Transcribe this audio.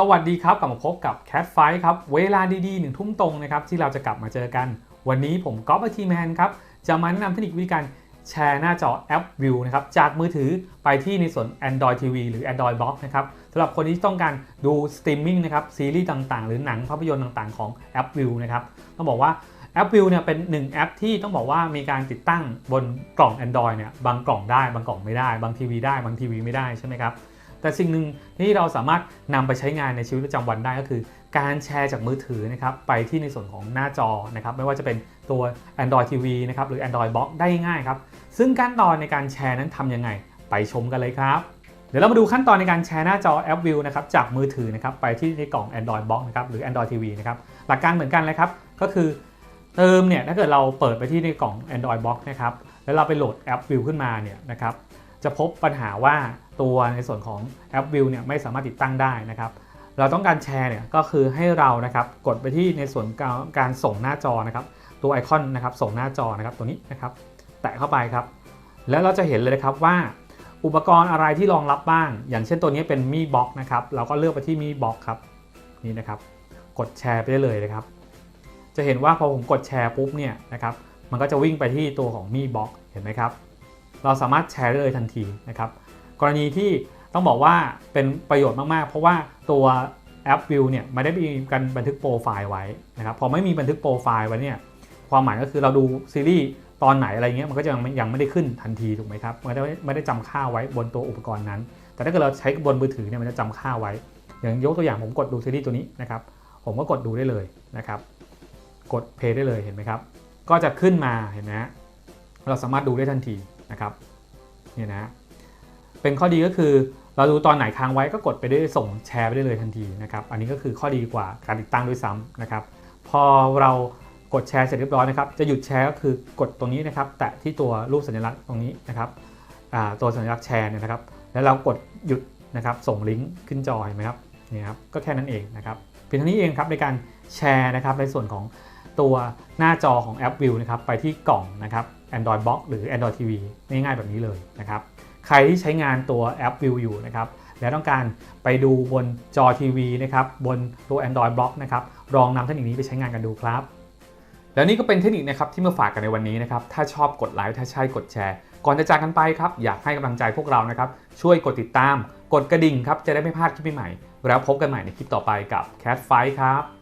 สวัสดีครับกลับมาพบกับ Cat f i ครับ เวลาดีๆหนึ่งทุ่มตรงนะครับที่เราจะกลับมาเจอกัน วันนี้ผมก๊อฟทีแมนครับ จะมาแนะนำเทคนิควิธีการแชร์หน้าจอแอป View นะครับจากมือถือไปที่ในส่วน Android TV หรือ Android Box นะครับสำหรับคนที่ต้องการดูสตรีมมิ่งนะครับซีรีส์ต่างๆ หรือหนังภาพยนตร์ต่างๆ ของแอป View นะครับต้องบอกว่าแอป View เนี่ยเป็นหนึ่งแอปที่ต้องบอกว่ามีการติดตั้งบนกล่อง Android เนี่ยบางกล่องได้บางกล่องไม่ได้ บางทีวีได้บางทีวีไม่ได้ใช่ไหมครับ แต่สิ่งหนึ่งที่เราสามารถนำไปใช้งานในชีวิตประจำวันได้ก็คือ การแชร์จากมือถือนะครับไปที่ในส่วนของหน้าจอนะครับไม่ว่าจะเป็นตัว Android TV นะครับหรือ Android Box ได้ง่ายครับซึ่งขั้นตอนในการแชร์นั้นทำยังไง ไปชมกันเลยครับเดี๋ยวเรามาดูขั้นตอนในการแชร์หน้าจอแอป View นะครับจากมือถือนะครับไปที่ในกล่อง Android Box นะครับหรือ Android TV นะครับหลักการเหมือนกันเลยครับก็คือเติมเนี่ยถ้าเกิดเราเปิดไปที่ในกล่อง Android Box นะครับแล้วเราไปโหลดแอป View ขึ้นมาเนี่ยนะครับจะพบปัญหาว่า ตัวในส่วนของแอป View เนี่ยไม่สามารถติดตั้งได้นะครับ เราต้องการแชร์เนี่ยก็คือให้เรานะครับกดไปที่ในส่วนการการส่งหน้าจอนะครับ ตัวไอคอนนะครับส่งหน้าจอนะครับตัวนี้นะครับ แตะเข้าไปครับ แล้วเราจะเห็นเลยนะครับว่าอุปกรณ์อะไรที่รองรับบ้าง อย่างเช่นตัวนี้เป็นมีบ็อกนะครับ เราก็เลือกไปที่มีบ็อกครับนี่นะครับ กดแชร์ไปได้เลยนะครับ จะเห็นว่าพอผมกดแชร์ปุ๊บเนี่ยนะครับ มันก็จะวิ่งไปที่ตัวของมีบ็อกเห็นไหมครับ เราสามารถแชร์ได้เลยทันทีนะครับ กรณีที่ต้องบอกว่าเป็นประโยชน์มาก ๆ เพราะว่าตัวแอป View เนี่ยไม่ได้มีการบันทึกโปรไฟล์ไว้นะครับพอไม่มีบันทึกโปรไฟล์ไว้เนี่ยความหมายก็คือเราดูซีรีส์ตอนไหนอะไรเงี้ยมันก็จะยังไม่ได้ขึ้นทันทีถูกไหมครับมันไม่ได้ไม่ได้จำค่าไว้บนตัวอุปกรณ์นั้น แต่ถ้าเกิดเราใช้บนมือถือเนี่ยมันจะจำค่าไว้ อย่างยกตัวอย่างผมกดดูซีรีส์ตัวนี้นะครับผมก็กดดูได้เลยนะครับกดเพลย์ได้เลยเห็นไหมครับก็จะขึ้นมาเห็นไหมฮะเราสามารถดูได้ทันทีนะครับเนี่ยนะ เป็นข้อดีก็คือ เราดูตอนไหนค้างไว้ก็กดไปได้ส่งแชร์ไปได้เลยทันทีนะครับ อันนี้ก็คือข้อดีกว่าการติดตั้งด้วยซ้ำนะครับ พอเรากดแชร์เสร็จเรียบร้อยนะครับจะหยุดแชร์ก็คือกดตรงนี้นะครับแตะที่ตัวรูปสัญลักษณ์ตรงนี้นะครับตัวสัญลักษณ์แชร์เนี่ยนะครับ แล้วเรากดหยุดนะครับส่งลิงก์ขึ้นจอเห็นไหมครับนี่ครับก็แค่นั้นเองนะครับเพียงเท่านี้เองครับในการแชร์นะครับในส่วนของตัวหน้าจอของแอป View นะครับไปที่กล่องนะครับ Android Box หรือ Android TV ง่ายๆแบบนี้เลยนะครับ ใครที่ใช้งานตัวแอป View อยู่นะครับและต้องการไปดูบนจอทีวีนะครับบนตัว Android Box นะครับลองนำเทคนิคนี้ไปใช้งานกันดูครับ แล้วนี่ก็เป็นเทคนิคนะครับที่มาฝากกันในวันนี้นะครับถ้าชอบกดไลค์ถ้าใช่กดแชร์ ก่อนจะจากกันไปครับอยากให้กำลังใจพวกเรานะครับช่วยกดติดตาม กดกระดิ่งครับจะได้ไม่พลาดคลิปใหม่ๆแล้วพบกันใหม่ในคลิปต่อไปกับ Cat Fight ครับ